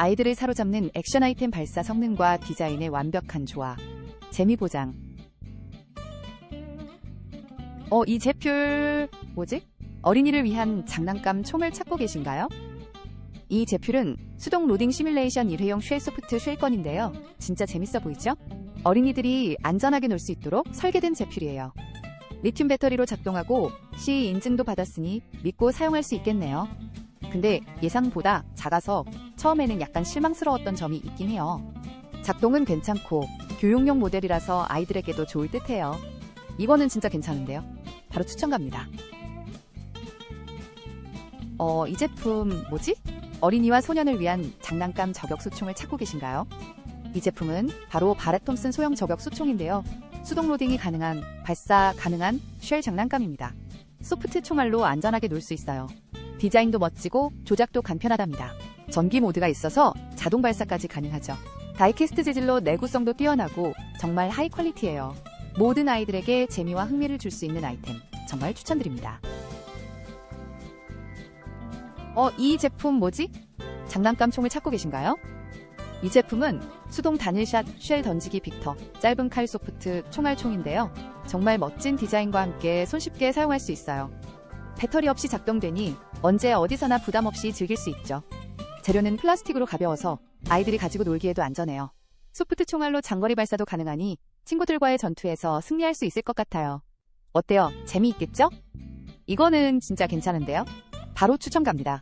아이들을 사로잡는 액션 아이템 발사 성능과 디자인의 완벽한 조화. 재미 보장. 어, 이 제품 뭐지? 어린이를 위한 장난감 총을 찾고 계신가요? 이 제품은 수동 로딩 시뮬레이션 1회용 쉘 소프트 쉘건인데요. 진짜 재밌어 보이죠? 어린이들이 안전하게 놀 수 있도록 설계된 제품이에요. 리튬 배터리로 작동하고 C 인증도 받았으니 믿고 사용할 수 있겠네요. 근데 예상보다 작아서 처음에는 약간 실망스러웠던 점이 있긴 해요. 작동은 괜찮고 교육용 모델이라서 아이들에게도 좋을 듯해요. 이거는 진짜 괜찮은데요. 바로 추천 갑니다. 어, 이 제품 뭐지? 어린이와 소년을 위한 장난감 저격 소총을 찾고 계신가요? 이 제품은 바로 바렛 톰슨 소형 저격 소총인데요. 수동 로딩이 가능한 발사 가능한 쉘 장난감입니다. 소프트 총알로 안전하게 놀 수 있어요. 디자인도 멋지고 조작도 간편하답니다. 전기 모드가 있어서 자동 발사까지 가능하죠. 다이캐스트 재질로 내구성도 뛰어나고 정말 하이 퀄리티예요. 모든 아이들에게 재미와 흥미를 줄 수 있는 아이템 정말 추천드립니다. 어, 이 제품 뭐지? 장난감 총을 찾고 계신가요? 이 제품은 수동 단일샷 쉘 던지기 빅터 짧은 칼 소프트 총알 총인데요. 정말 멋진 디자인과 함께 손쉽게 사용할 수 있어요. 배터리 없이 작동되니 언제 어디서나 부담 없이 즐길 수 있죠. 재료는 플라스틱으로 가벼워서 아이들이 가지고 놀기에도 안전해요. 소프트 총알로 장거리 발사도 가능하니 친구들과의 전투에서 승리할 수 있을 것 같아요. 어때요? 재미있겠죠? 이거는 진짜 괜찮은데요? 바로 추천 갑니다.